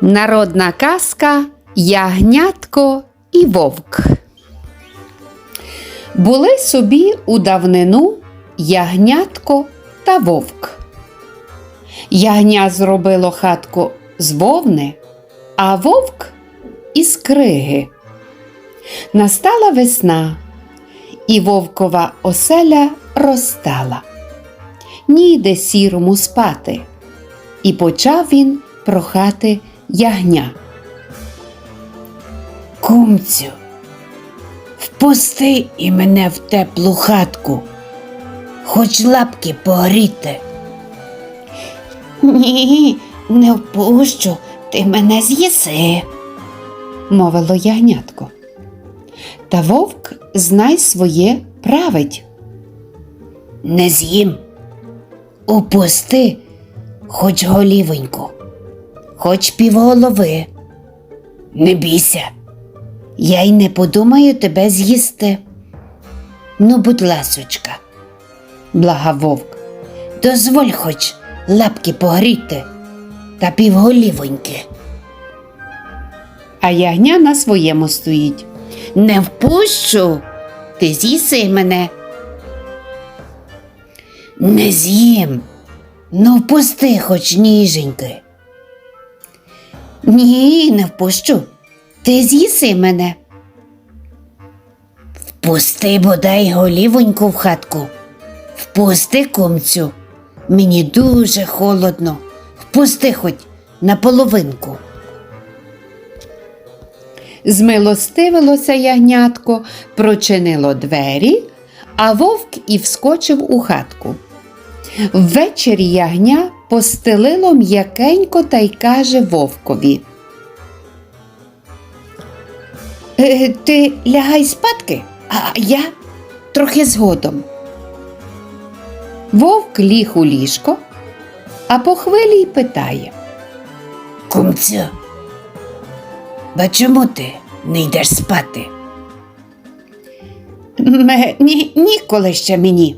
Народна казка Ягнятко і вовк. Були собі у давнину ягнятко та вовк. Ягня зробило хатку з вовни, а вовк із криги. Настала весна, і вовкова оселя розстала. Ніде сірому спати. І почав він прохати ягня. Кумцю, впусти і мене в теплу хатку, хоч лапки погріти. Ні, не впущу, ти мене з'їси. мовило ягнятко. Та вовк знай своє править. Не з'їм. Упусти хоч голівоньку, хоч півголови. Не бійся, я й не подумаю тебе з'їсти. Ну, будь ласочка, благав вовк. дозволь хоч лапки погріти та півголівоньки. А ягня на своєму стоїть. Не впущу, ти з'їси мене. Не з'їм. Ну, впусти хоч ніженьки. Ні, не впущу. Ти з'їси мене. Впусти бодай голівоньку в хатку. Впусти, кумцю. Мені дуже холодно. Впусти хоч на половинку. Змилостивилося ягнятко, прочинило двері, а вовк і вскочив у хатку. Ввечері ягня постелило м'якенько та й каже вовкові. «Е, Ти лягай спадки, а я трохи згодом. Вовк ліг у ліжко, а по хвилі й питає. Кумцю, ба чому ти не йдеш спати? Ні, ніколи ще мені,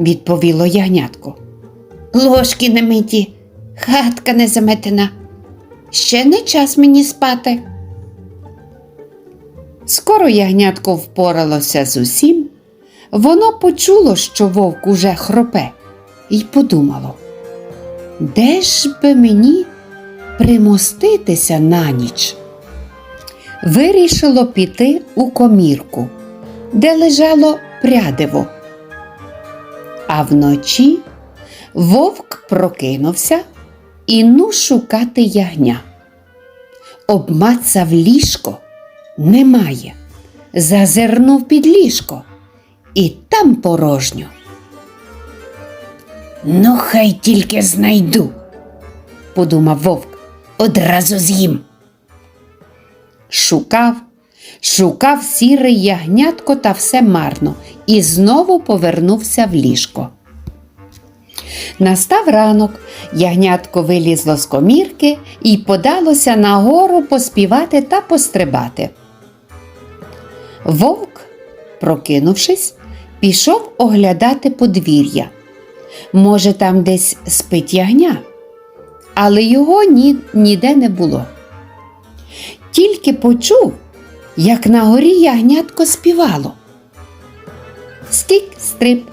відповіло ягнятко. Ложки не миті, хатка не заметена. Ще не час мені спати. Скоро ягнятко впоралося з усім. Воно почуло, що вовк уже хропе, і подумало, де ж би мені примоститися на ніч? Вирішило піти у комірку, де лежало прядиво. А вночі вовк прокинувся і ну шукати ягня. Обмацав ліжко немає. Зазирнув під ліжко, і там порожньо. Ну, хай тільки знайду, подумав вовк. одразу з'їм. Шукав, шукав сірий ягнятко та все марно, і знову повернувся в ліжко. Настав ранок, ягнятко вилізло з комірки і подалося нагору поспівати та пострибати. Вовк, прокинувшись, пішов оглядати подвір'я. Може, там десь спить ягня, але його ні, ніде не було. Тільки почув, як на горі ягнятко співало. Скік стрип,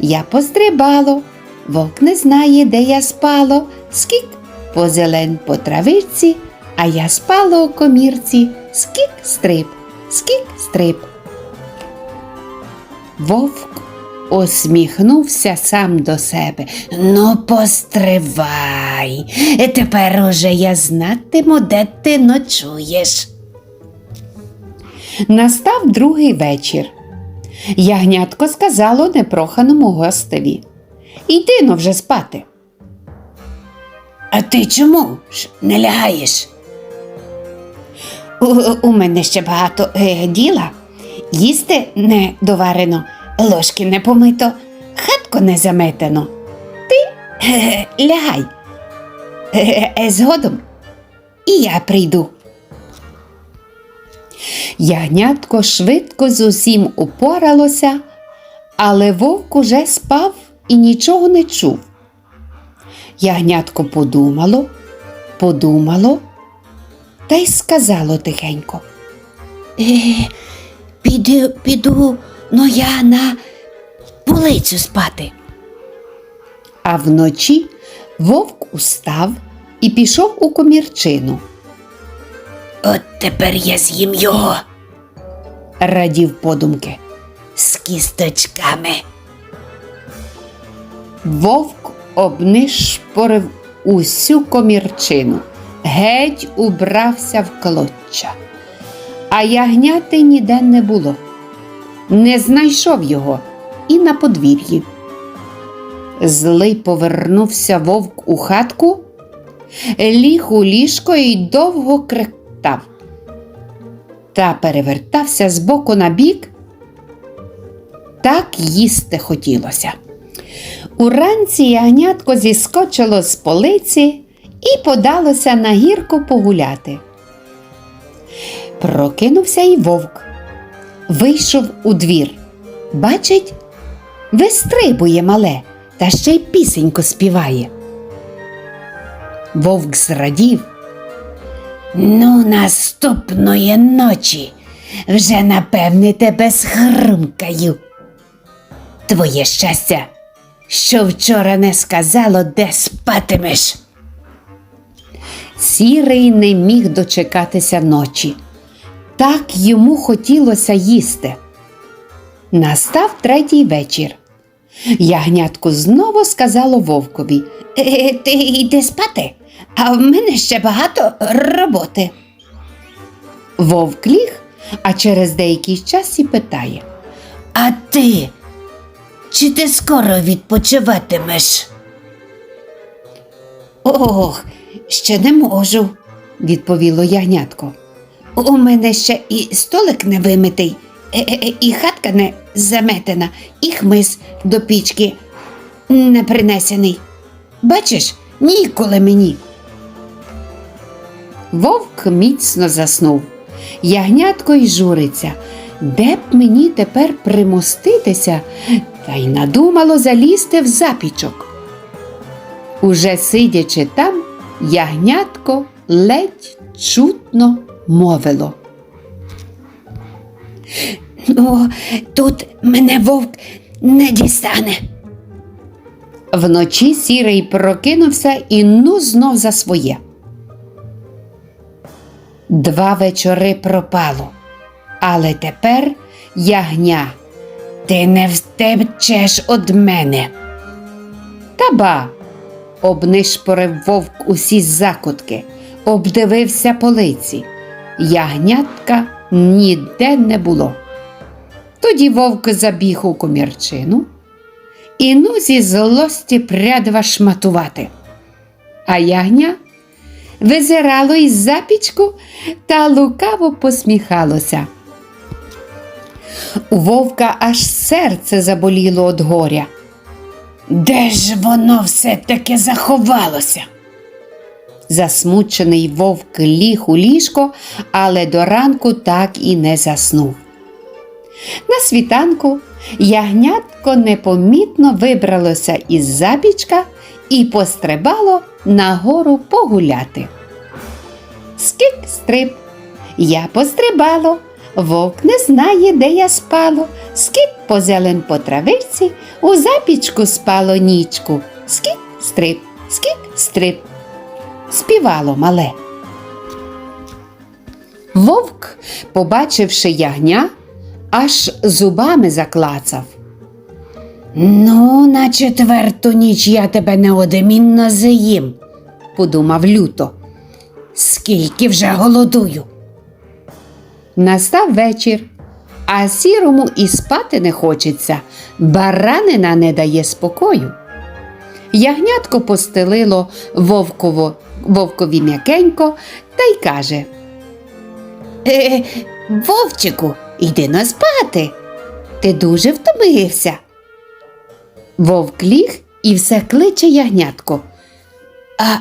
я пострибало, вовк не знає, де я спало, скік по зелень по травичці, а я спало у комірці, скік стрип, скік стрип. Вовк усміхнувся сам до себе. Ну, постривай. Тепер уже я знатиму, де ти ночуєш. Настав другий вечір. Ягнятко сказало непроханому гостеві. Йди но вже спати. А ти чому ж не лягаєш? У, у мене ще багато е, діла. Їсти не доварено, ложки не помито, хатку не заметено. Ти е, лягай. Е, е, згодом і я прийду. Ягнятко швидко з усім упоралося, але вовк уже спав і нічого не чув. Ягнятко подумало, подумало та й сказало тихенько. Е, піду, піду, ну я на полицю спати. А вночі вовк устав і пішов у комірчину. От тепер я з'їм його Радів подумки. з кісточками. Вовк обнишпорив усю комірчину, геть убрався в клоччя. А ягняти ніде не було. Не знайшов його і на подвір'ї. Злий повернувся вовк у хатку, ліг у ліжко і довго кректав. Та перевертався з боку на бік. Так їсти хотілося. Уранці ягнятко зіскочило з полиці і подалося на гірку погуляти. Прокинувся й вовк. Вийшов у двір. Бачить, вистрибує мале та ще й пісеньку співає. Вовк зрадів, Ну, наступної ночі вже напевне тебе схрумкаю. Твоє щастя, що вчора не сказало, де спатимеш. Сірий не міг дочекатися ночі. Так йому хотілося їсти. Настав третій вечір. Ягнятко знову сказало вовкові. Е, ти йди спати, а в мене ще багато роботи. Вовк ліг, а через деякий час і питає. А ти? Чи ти скоро відпочиватимеш? Ох, ще не можу, відповіло ягнятко. У мене ще і столик не вимитий, е, е, е, і хатка не заметена, і хмиз до пічки не принесений. Бачиш, ніколи мені. Вовк міцно заснув. Ягнятко й журиться. Де б мені тепер примоститися, та й надумало залізти в запічок. Уже сидячи там, ягнятко ледь чутно мовило. Ну, тут мене вовк не дістане. Вночі сірий прокинувся і ну знов за своє. Два вечори пропало, але тепер ягня. Ти не втечеш од мене. Та ба. Обнишпорив вовк усі закутки, обдивився полиці. Ягнятка ніде не було. Тоді вовк забіг у комірчину і ну зі злості прядва шматувати. А ягня визирало із запічку та лукаво посміхалося. У вовка аж серце заболіло від горя. Де ж воно все-таки заховалося? Засмучений вовк ліг у ліжко, але до ранку так і не заснув. На світанку ягнятко непомітно вибралося із забічка і пострибало нагору погуляти. Скик стрип, я пострибало, вовк не знає, де я спало. Скик по зелен по травиці, у запічку спало нічку. Скик стрип, скик стрип співало мале. Вовк, побачивши ягня, аж зубами заклацав. Ну, на четверту ніч я тебе неодмінно заїм, подумав люто. скільки вже голодую. Настав вечір, а сірому і спати не хочеться, баранина не дає спокою. Ягнятко постелило вовково, вовкові м'якенько та й каже Е, вовчику, йди на спати. Ти дуже втомився. Вовк ліг і все кличе ягнятко. А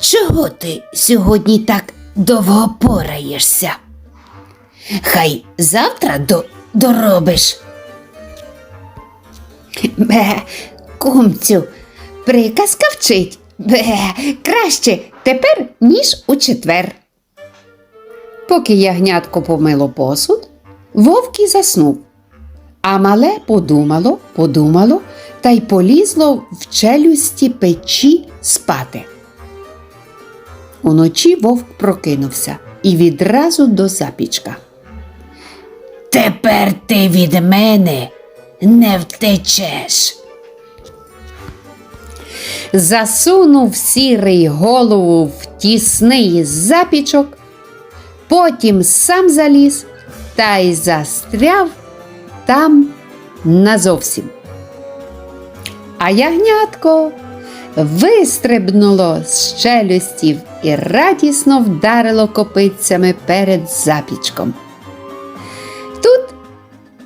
чого ти сьогодні так довго пораєшся? Хай завтра до, доробиш. Бе, кумцю, приказка вчить. Бе, краще тепер, ніж у четвер. поки ягнятко помило посуд, вовк і заснув. А мале подумало, подумало та й полізло в челюсті печі спати. Уночі вовк прокинувся і відразу до запічка. Тепер ти від мене не втечеш. засунув сірий голову в тісний запічок, потім сам заліз та й застряв там назовсім. А ягнятко вистрибнуло з челюстів і радісно вдарило копитцями перед запічком.